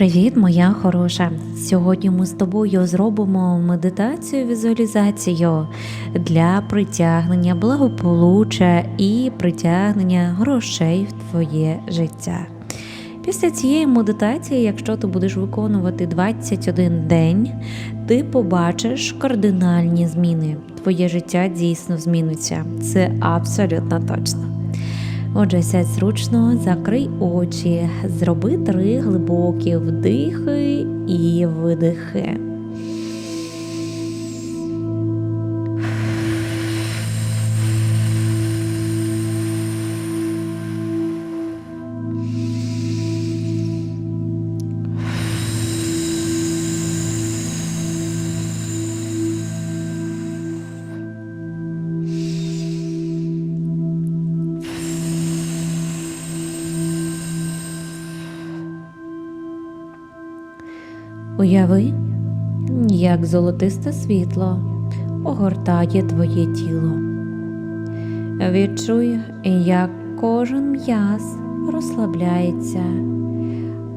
Привіт, моя хороша! Сьогодні ми з тобою зробимо медитацію візуалізацію для притягнення благополуччя і притягнення грошей в твоє життя. Після цієї медитації, якщо ти будеш виконувати 21 день, ти побачиш кардинальні зміни. Твоє життя дійсно зміниться. Це абсолютно точно. Отже, сядь зручно, закрий очі, зроби три глибокі вдихи і видихи. Уяви, як золотисте світло огортає твоє тіло. Відчуй, як кожен м'яз розслабляється,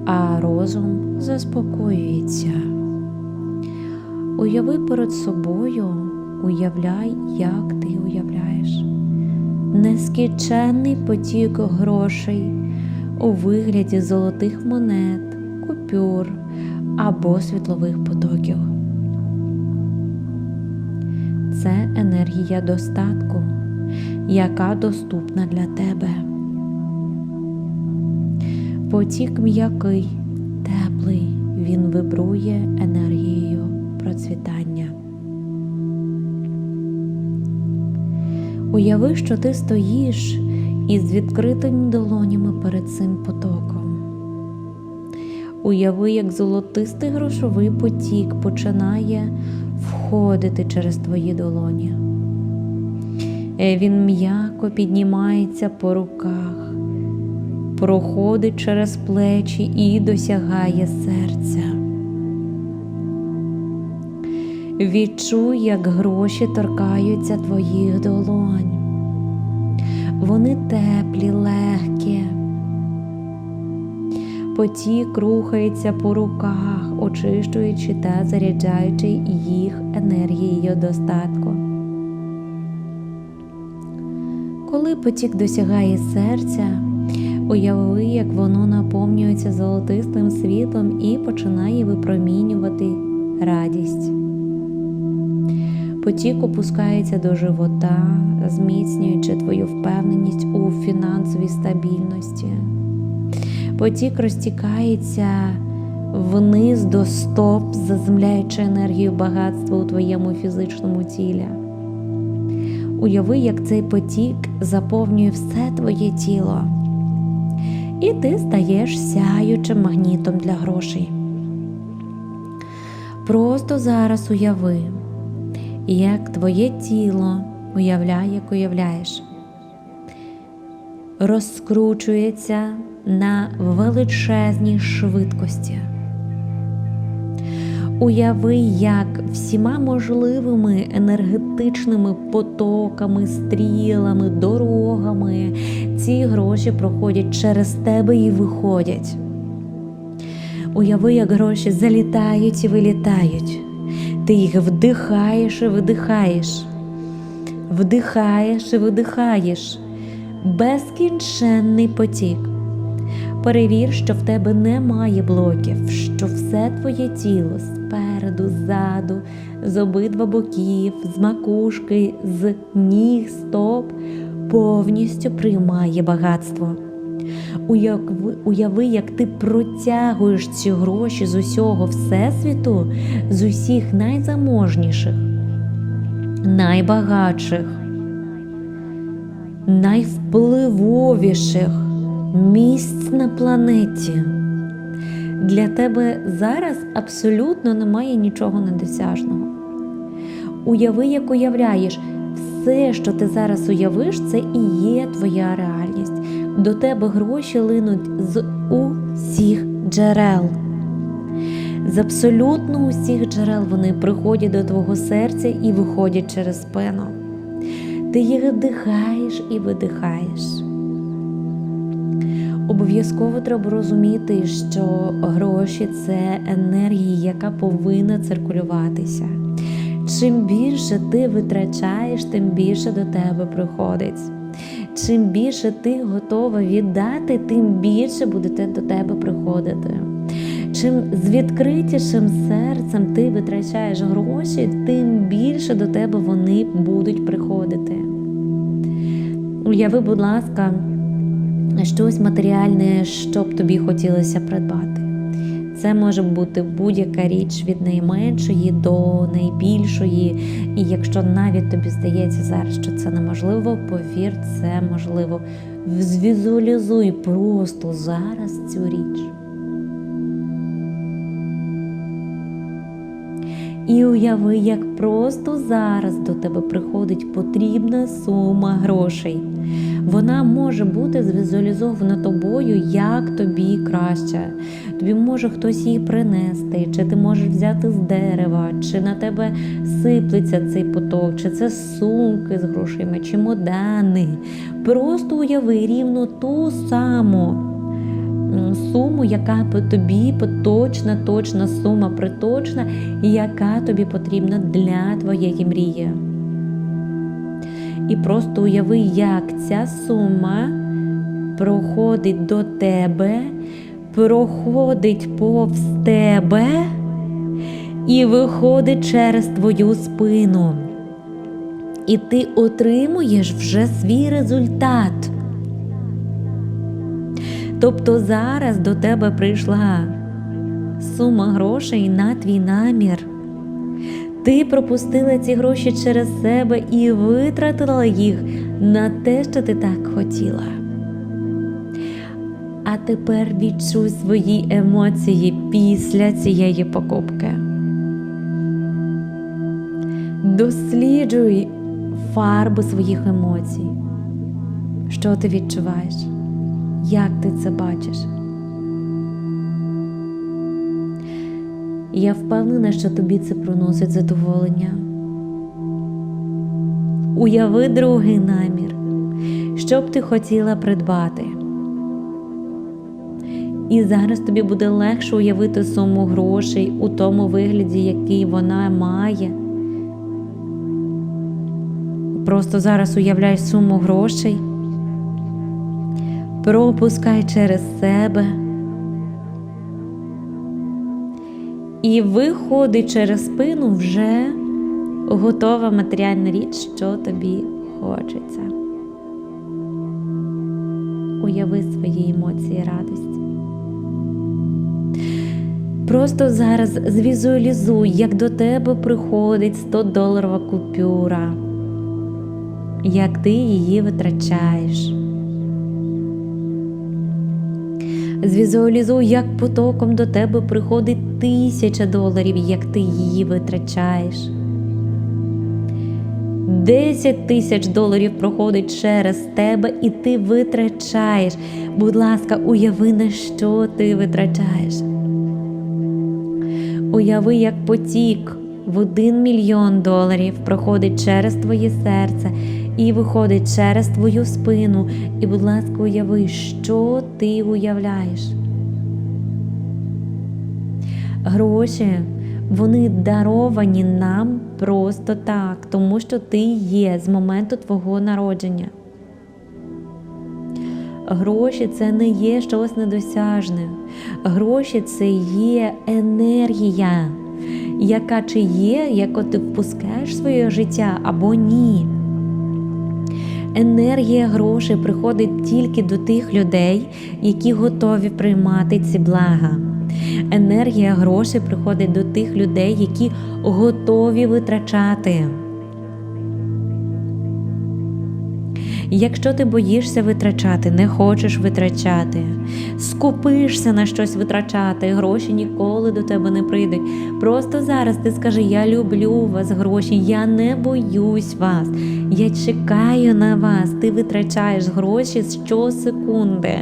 а розум заспокоюється. Уяви перед собою, уявляй, як ти уявляєш. Нескінченний потік грошей у вигляді золотих монет, купюр або світлових потоків. Це енергія достатку, яка доступна для тебе. Потік м'який, теплий, він вибрує енергією процвітання. Уяви, що ти стоїш із відкритими долонями перед цим потоком. Уяви, як золотистий грошовий потік починає входити через твої долоні. Е, Він м'яко піднімається по руках, проходить через плечі і досягає серця. Відчуй, як гроші торкаються твоїх долонь. Вони теплі, легкі. Потік рухається по руках, очищуючи та заряджаючи їх енергією достатку. Коли потік досягає серця, уяви, як воно наповнюється золотистим світлом і починає випромінювати радість. Потік опускається до живота, зміцнюючи твою впевненість у фінансовій стабільності. Потік розтікається вниз до стоп, заземляючи енергію багатства у твоєму фізичному тілі. Уяви, як цей потік заповнює все твоє тіло, і ти стаєш сяючим магнітом для грошей. Просто зараз уяви, як твоє тіло уявляє, як уявляєш, розкручується на величезній швидкості. Уяви, як всіма можливими енергетичними потоками, стрілами, дорогами ці гроші проходять через тебе і виходять. Уяви, як гроші залітають і вилітають. Ти їх вдихаєш і видихаєш, вдихаєш і видихаєш. Безкінченний потік. Перевір, що в тебе немає блоків, що все твоє тіло спереду, ззаду, з обидва боків, з макушки, з ніг, стоп повністю приймає багатство. Уяви, як ти протягуєш ці гроші з усього Всесвіту, з усіх найзаможніших, найбагатших, найвпливовіших місць на планеті. Для тебе зараз абсолютно немає нічого недосяжного. Уяви, як уявляєш, все, що ти зараз уявиш, це і є твоя реальність. До тебе гроші линуть з усіх джерел. З абсолютно усіх джерел вони приходять до твого серця і виходять через спину. Ти їх вдихаєш і видихаєш. Обов'язково треба розуміти, що гроші це енергія, яка повинна циркулюватися. Чим більше ти витрачаєш, тим більше до тебе приходить. Чим більше ти готова віддати, тим більше буде до тебе приходити. Чим з відкритішим серцем ти витрачаєш гроші, тим більше до тебе вони будуть приходити. Уяви, будь ласка, щось матеріальне, що б тобі хотілося придбати. Це може бути будь-яка річ від найменшої до найбільшої. І якщо навіть тобі здається зараз, що це неможливо, повір, це можливо. Звізуалізуй просто зараз цю річ. І уяви, як просто зараз до тебе приходить потрібна сума грошей. Вона може бути звізуалізована тобою, як тобі краще. Тобі може хтось її принести, чи ти можеш взяти з дерева, чи на тебе сиплеться цей поток, чи це сумки з грошима, чи модани. Просто уяви рівно ту саму суму, яка тобі поточна, точна сума приточна, яка тобі потрібна для твоєї мрії. І просто уяви, як ця сума проходить до тебе, проходить повз тебе і виходить через твою спину. І ти отримуєш вже свій результат. Тобто зараз до тебе прийшла сума грошей на твій намір. Ти пропустила ці гроші через себе і витратила їх на те, що ти так хотіла. А тепер відчуй свої емоції після цієї покупки. Досліджуй фарби своїх емоцій. Що ти відчуваєш? Як ти це бачиш? Я впевнена, що тобі це приносить задоволення. Уяви другий намір, що б ти хотіла придбати. І зараз тобі буде легше уявити суму грошей у тому вигляді, який вона має. Просто зараз уявляй суму грошей, пропускай через себе. І виходить через спину вже готова матеріальна річ, що тобі хочеться. Уяви свої емоції радості. Просто зараз звізуалізуй, як до тебе приходить 100 доларова купюра, як ти її витрачаєш. Звізуалізуй, як потоком до тебе приходить тисяча доларів, як ти її витрачаєш. Десять тисяч доларів проходить через тебе, і ти витрачаєш. Будь ласка, уяви, на що ти витрачаєш. Уяви, як потік в один мільйон доларів проходить через твоє серце і виходить через твою спину. І, будь ласка, уяви, що ти уявляєш. Гроші, вони даровані нам просто так, тому що ти є з моменту твого народження. Гроші це не є щось недосяжне. Гроші це є енергія, яка чи є, яку ти впускаєш в своє життя або ні. Енергія грошей приходить тільки до тих людей, які готові приймати ці блага. Енергія грошей приходить до тих людей, які готові витрачати. Якщо ти боїшся витрачати, не хочеш витрачати, скупишся на щось витрачати, гроші ніколи до тебе не прийдуть. Просто зараз ти скажи: Я люблю вас, гроші, я не боюсь вас, я чекаю на вас. Ти витрачаєш гроші щосекунди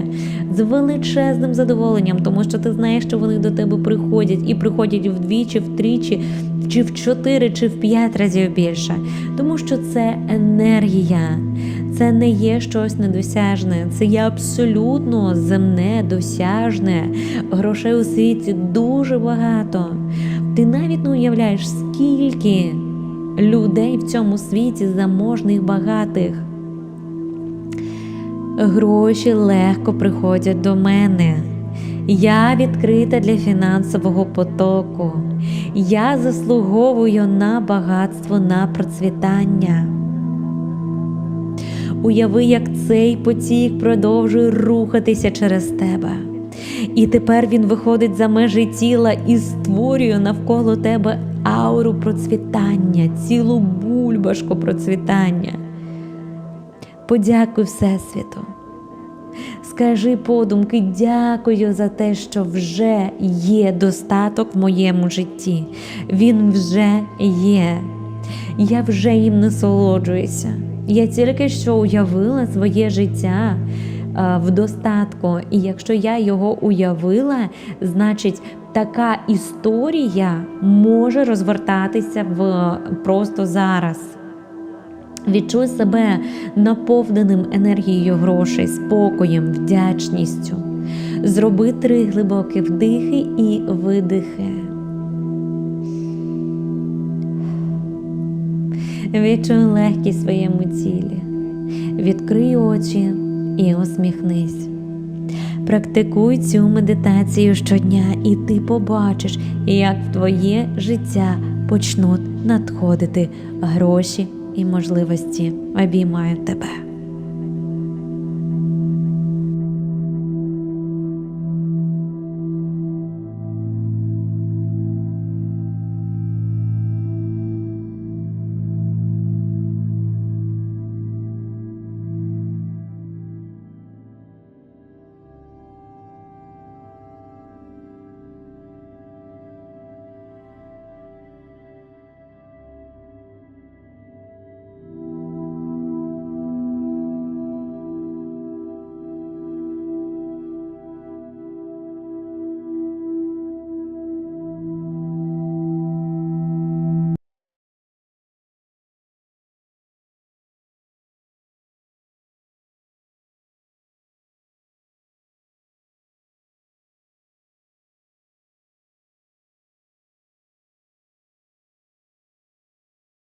з величезним задоволенням, тому що ти знаєш, що вони до тебе приходять і приходять вдвічі, втричі. Чи в чотири, чи в п'ять разів більше, тому що це енергія, Це не є щось недосяжне, це є абсолютно земне, досяжне. Грошей у світі дуже багато. Ти навіть не уявляєш, скільки людей в цьому світі заможних, багатих. Гроші легко приходять до мене. Я відкрита для фінансового потоку. Я заслуговую на багатство, на процвітання. Уяви, як цей потік продовжує рухатися через тебе. І тепер він виходить за межі тіла і створює навколо тебе ауру процвітання, цілу бульбашку процвітання. Подякуй Всесвіту. Скажи подумки, дякую за те, що вже є достаток в моєму житті. Він вже є. Я вже їм насолоджуюся. Я тільки що уявила своє життя а, в достатку. І якщо я його уявила, значить така історія може розвертатися в просто зараз. Відчуй себе наповненим енергією грошей, спокоєм, вдячністю. Зроби три глибокі вдихи і видихи. Відчуй легкість своєму тілі. Відкрий очі і усміхнись. Практикуй цю медитацію щодня, і ти побачиш, як в твоє життя почнуть надходити гроші і можливості. Обіймаю тебе.